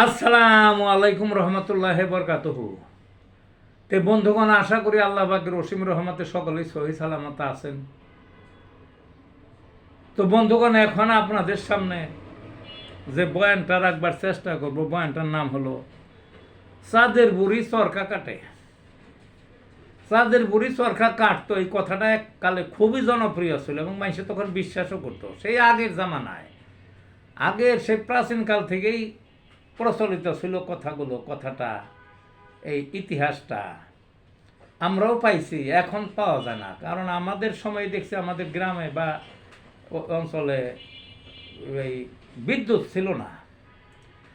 আসসালামু আলাইকুম রহমতুল্লাহ বরকাতহু। তে বন্ধুগণ, আশা করি আল্লাহ বাকের রসিম রহমতে সকলেই সহি সালামত আছেন। তো বন্ধুগণ, এখন আপনাদের সামনে যে বয়ানটা রাখবার চেষ্টা করব, বয়ানটার নাম হলো, চাঁদের বুড়ি চরকা কাটে। চাঁদের বুড়ি চরকা কাটতো, এই কথাটা এককালে খুবই জনপ্রিয় ছিল এবং মানুষে তখন বিশ্বাসও করতো। সেই আগের জামানায়, আগের সেই প্রাচীনকাল থেকেই প্রচলিত ছিল কথাগুলো, কথাটা, এই ইতিহাসটা। আমরাও পাইছি, এখন পাওয়া যায় না। কারণ আমাদের সময় দেখছি আমাদের গ্রামে বা অঞ্চলে এই বিদ্যুৎ ছিল না।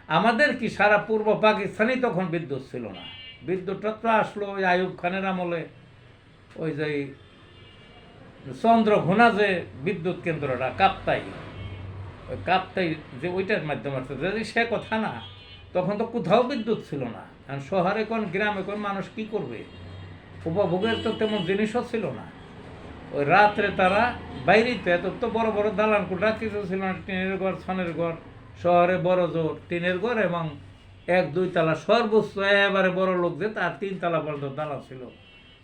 আমাদের কি সারা পূর্ব পাকিস্তানই তখন বিদ্যুৎ ছিল না। বিদ্যুৎটা তো আসলো ওই আয়ুব খানের আমলে, ওই যে চন্দ্রঘোনা যে বিদ্যুৎ কেন্দ্রটা, কাপ্তাই। ওই কাপ্তাই যে ওইটার মাধ্যমে আসছে, যদি সে কথা না, তখন তো কোথাও বিদ্যুৎ ছিল না। কারণ শহরে কোন, গ্রামে কোন মানুষ কি করবে? উপভোগের তো তেমন জিনিসও ছিল না। ওই রাত্রে তারা বাইরেতে এত তো বড় বড় দালান কোটা কিছু ছিল না, টিনের ঘর, ছনের ঘর, শহরে বড় জোর, টিনের ঘর এবং এক, দুই তালা সর্বোচ্চ, এবারে বড় লোক যে তার তিন তালা পর্যন্ত দালা ছিল।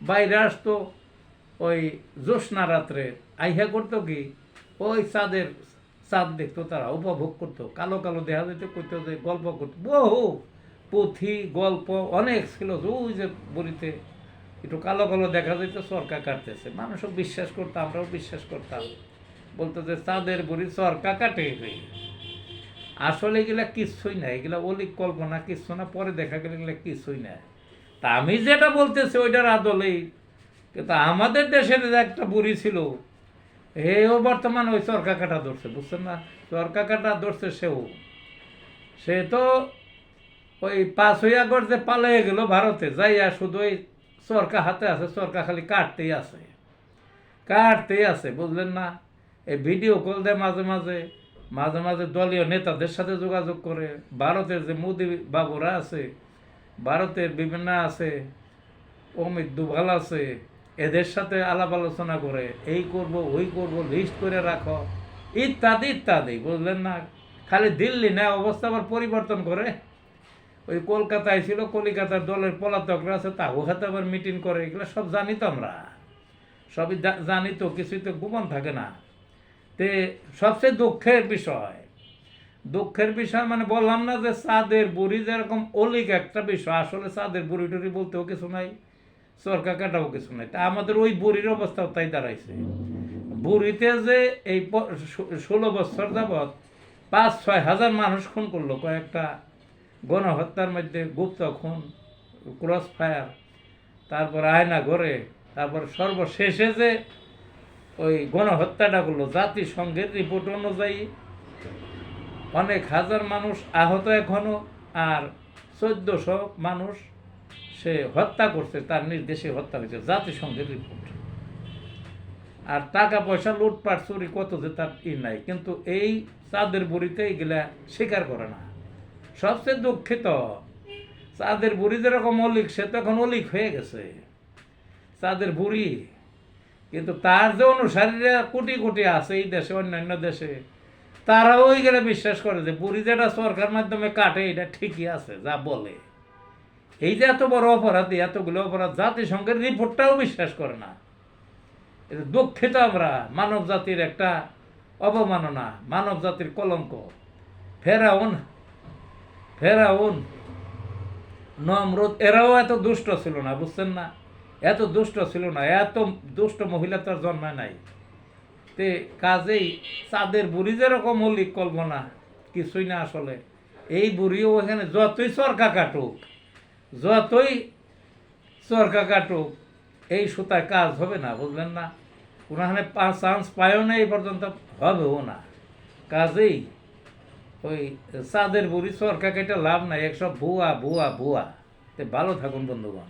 বাইরে আসতো ওই জ্যোৎস্না রাত্রে, আইহা করতো কি, ওই চাঁদের চাঁদ দেখতো তারা, উপভোগ করতো। কালো কালো দেখা যেত করতো যে গল্প করতো। বহু পুঁথি, গল্প, অনেক ছিল। ওই যে বলিতে একটু কালো কালো দেখা যেত সরকা কাটতেছে। মানুষও বিশ্বাস করতো, আমরাও বিশ্বাস করতাম। বলতো যে চাঁদের বুড়ি সরকা কাটে আসলে এগুলা কিচ্ছুই না। এগুলা অলিক কল্পনা, কিচ্ছু না। পরে দেখা গেলে এগুলা কিচ্ছুই না। তা আমি যেটা বলতেছি, ওইটার আদলেই। কিন্তু আমাদের দেশের একটা বুড়ি ছিল হেও বর্তমান ওই চরকা কাটা ধরছে, বুঝছেন না? চরকা কাটা ধরছে সেও। সে তো ওই পাঁচ আগস্ট যে পালিয়ে গেল ভারতে, যাইয়া শুধু ওই চরকা হাতে আছে চরকা খালি কাটতেই আছে। কাটতেই আছে, বুঝলেন না? এই ভিডিও কল দেয় মাঝে মাঝে মাঝে মাঝে দলীয় নেতাদের সাথে যোগাযোগ করে। ভারতের যে মোদি বাবুরা আছে, ভারতের বিভিন্ন আছে, অমিত দুভাল আছে এদের সাথে আলাপ আলোচনা করে, এই করব, ওই করব লিস্ট করে রাখো। ইত্যাদি ইত্যাদি, বুঝলেন না? খালি দিল্লি না অবস্থা আবার পরিবর্তন করে। ওই কলকাতায় ছিল, কলিকাতার দলের পলাতকরা আছে, তাও হাতে আবার মিটিং করে। এগুলো সব জানি তো আমরা। সবই জানি তো, কিছুই তো গোপন থাকে না। তে সবচেয়ে দুঃখের বিষয় দুঃখের বিষয় মানে বললাম না যে চাঁদের বুড়ি যেরকম অলিক একটা বিষয়, আসলে চাঁদের বুড়ি টুড়ি বলতেও কিছু নাই। সরকার কাটাও কিছু নাই। তা আমাদের ওই বুড়ির অবস্থাও তাই দাঁড়াইছে। বুড়িতে যে এই ষোলো বছর যাবৎ পাঁচ, ছয় হাজার মানুষ খুন করল, কয়েকটা গণহত্যার মধ্যে গুপ্ত খুন, ক্রস ফায়ার, তারপর আয়না ঘরে, তারপর সর্বশেষে যে ওই গণহত্যাটা করল, জাতিসংঘের রিপোর্ট অনুযায়ী অনেক হাজার মানুষ আহত এখনও, আর চোদ্দশো মানুষ সে হত্যা করছে, তার নির্দেশে হত্যা হয়েছে, জাতিসংঘের রিপোর্ট আর টাকা পয়সা লুটপাট, চুরি, কত যে তার ই নাই, কিন্তু এই চাঁদের বুড়িতে এগুলা স্বীকার করে না। সবচেয়ে দুঃখিত, চাঁদের বুড়ি যেরকম অলিক, সে তো এখন অলিক হয়ে গেছে। চাঁদের বুড়ি, কিন্তু তার যে অনুসারীরা কোটি কোটি আছে এই দেশে, অন্যান্য দেশে, তারাও ওই গেলে বিশ্বাস করে যে বুড়ি যেটা সরকার মাধ্যমে কাটে, এটা ঠিকই আছে, যা বলে। এই যে এত বড় অপরাধী এতগুলো অপরাধ, জাতিসংঘের রিপোর্টটাও বিশ্বাস করে না। এটা দুঃখিত আমরা মানব জাতির একটা অবমাননা মানব জাতির কলঙ্ক। ফেরাউন ফেরাউন, নমরুদ, এরাও এত দুষ্ট ছিল না, বুঝছেন না? এত দুষ্ট ছিল না, এত দুষ্ট মহিলা তার জন্মায় নাই। তে কাজেই চাঁদের বুড়ি যেরকম মৌলিক কল্পনা, কিছুই না আসলে। এই বুড়িও এখানে যতই চরকা কাটুক যতই চরকা কাটুক, এই সুতায় কাজ হবে না, বুঝলেন না? কোনোখানে চান্স পায়ও না, এই পর্যন্ত হবেও না। কাজেই ওই চাঁদের বুড়ি চরকা কেটে লাভ নাই, একসব ভুয়া ভুয়া ভুয়া। তে ভালো থাকুন, বন্ধুগণ।